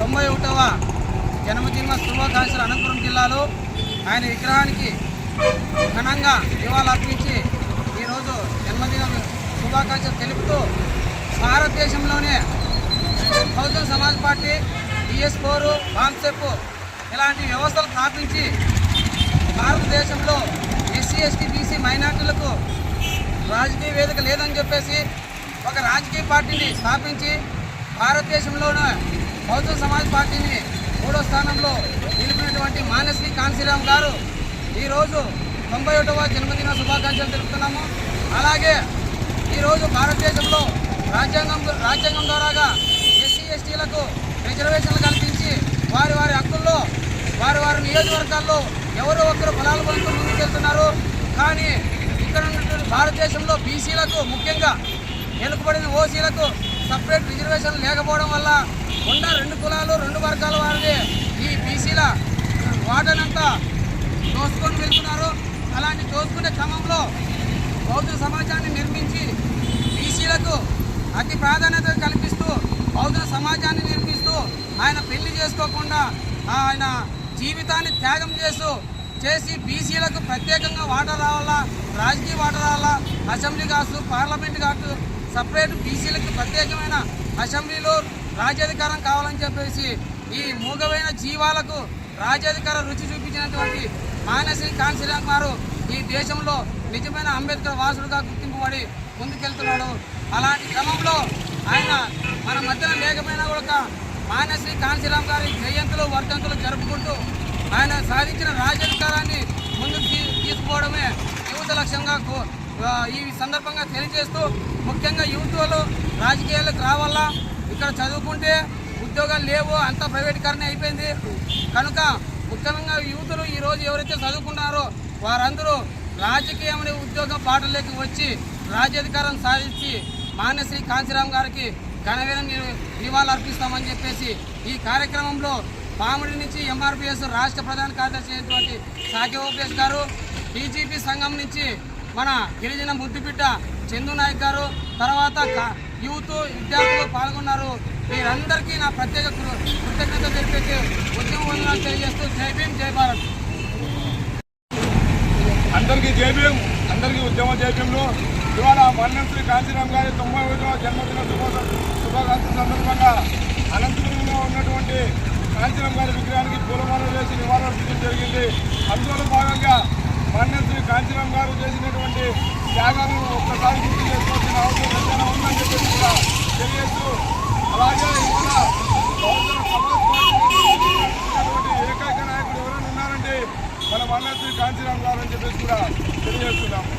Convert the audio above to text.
తొంభై ఒకటవ జన్మదిన శుభాకాంక్షలు అనంతపురం జిల్లాలో ఆయన విగ్రహానికి ఘనంగా నివాళులర్పించి ఈరోజు జన్మదిన శుభాకాంక్షలు తెలుపుతూ భారతదేశంలోనే Bahujan Samaj party DS four బాన్సెప్ ఇలాంటి వ్యవస్థలు స్థాపించి భారతదేశంలో ఎస్సీ ఎస్టీ బీసీ మైనార్టీలకు రాజకీయ వేదిక లేదని చెప్పేసి ఒక రాజకీయ పార్టీని స్థాపించి భారతదేశంలోనూ బౌద్ధ సమాజ్ పార్టీని మూడో స్థానంలో నిలిపినటువంటి మానశ్రీ కాంశీరామ్ గారు ఈరోజు తొంభై ఒకటవ జన్మదిన శుభాకాంక్షలు తెలుపుతున్నాము. అలాగే ఈరోజు భారతదేశంలో రాజ్యాంగం రాజ్యాంగం ద్వారాగా ఎస్సీ ఎస్టీలకు రిజర్వేషన్లు కల్పించి వారి వారి హక్కుల్లో వారి వారి నియోజకవర్గాల్లో ఎవరో ఒకరు ఫలాలు పొందుతూ ముందుకెళ్తున్నారు. కానీ ఇక్కడ ఉన్నటువంటి భారతదేశంలో బీసీలకు ముఖ్యంగా వెనుకబడిన ఓసీలకు సపరేట్ రిజర్వేషన్ లేకపోవడం వల్ల ఉన్న రెండు కులాలు రెండు వర్గాల వారిని ఈ బీసీల వాటనంతా దోసుకొని వెళ్తున్నారు. అలాంటి దోసుకునే క్రమంలో బౌద్ధ సమాజాన్ని నిర్మించి బీసీలకు అతి ప్రాధాన్యత కల్పిస్తూ బౌద్ధ సమాజాన్ని నిర్మిస్తూ ఆయన పెళ్ళి చేసుకోకుండా ఆయన జీవితాన్ని త్యాగం చేస్తూ చేసి బీసీలకు ప్రత్యేకంగా వాటా రావాలా రాజకీయ వాటా రావాలా అసెంబ్లీ కావచ్చు పార్లమెంట్ కావచ్చు సపరేట్ బీసీలకు ప్రత్యేకమైన అసెంబ్లీలో రాజ్యాధికారం కావాలని చెప్పేసి ఈ మూగమైన జీవాలకు రాజ్యాధికార రుచి చూపించినటువంటి మానసి కాంశీరామ్ గారు ఈ దేశంలో నిజమైన అంబేద్కర్ వాసుడుగా గుర్తింపబడి ముందుకెళ్తున్నాడు. అలాంటి క్రమంలో ఆయన మన మధ్యన లేకపోయినా కూడా మానశ్రీ కాంశీరామ్ గారి జయంతులు వర్ధంతులు జరుపుకుంటూ ఆయన సాధించిన రాజ్యాధికారాన్ని ముందుకు తీసుకుపోవడమే యువత లక్ష్యంగా ఈ సందర్భంగా తెలియజేస్తూ ముఖ్యంగా యువతలు రాజకీయాలకు రావాలా? ఇక్కడ చదువుకుంటే ఉద్యోగాలు లేవు అంత ప్రైవేటీకరణ అయిపోయింది. కనుక ముఖ్యంగా యువతులు ఈరోజు ఎవరైతే చదువుకున్నారో వారందరూ రాజకీయం అనే ఉద్యోగం పాటలోకి వచ్చి రాజ్యాధికారం సాధించి మాన్యశ్రీ కాంతిరామ్ గారికి ఘనవీరం నివాళులు అర్పిస్తామని చెప్పేసి ఈ కార్యక్రమంలో పాముడి నుంచి ఎంఆర్పిఎస్ రాష్ట్ర ప్రధాన కార్యదర్శి అయినటువంటి సాకి ఓపీఎస్ గారు డీజీపీ సంఘం నుంచి మన గిరిజన బుద్ధిపిట్ట చందు నాయక్ గారు తర్వాత యూత్ విద్యార్థులు పాల్గొన్నారు. వీరందరికీ నా ప్రత్యేక కృతజ్ఞత తెలిపేసి ఉద్యమ వందనాలు తెలియజేస్తూ జై భీం జై భారత్. అందరికీ జేబీఎం అందరికీ ఉద్యమ జేబీఎంలో ఇవాళ మన్నంశ్రీ కాంచీరామ్ గారి తొంభై ఐదవ జన్మదిన శుభ శుభాకాంక్షల సందర్భంగా అనంతపురంలో ఉన్నటువంటి కాంచీరామ్ గారి విగ్రహానికి పూలమాలలు వేసి నివాళులర్పించడం జరిగింది. అందులో కాంచనం గారు చేసినటువంటి త్యాగాలను ఒక్కసారి గుర్తు చేసుకోవాల్సిన అవసరం ఏదైనా ఉందని చెప్పేసి కూడా తెలియజేస్తూ అలాగే ఇవాళ ఏకైక నాయకుడు ఎవరైనా ఉన్నారంటే మన మన్నశ్రీ కాంచీరామ్ గారు అని చెప్పేసి కూడా తెలియజేస్తున్నాము.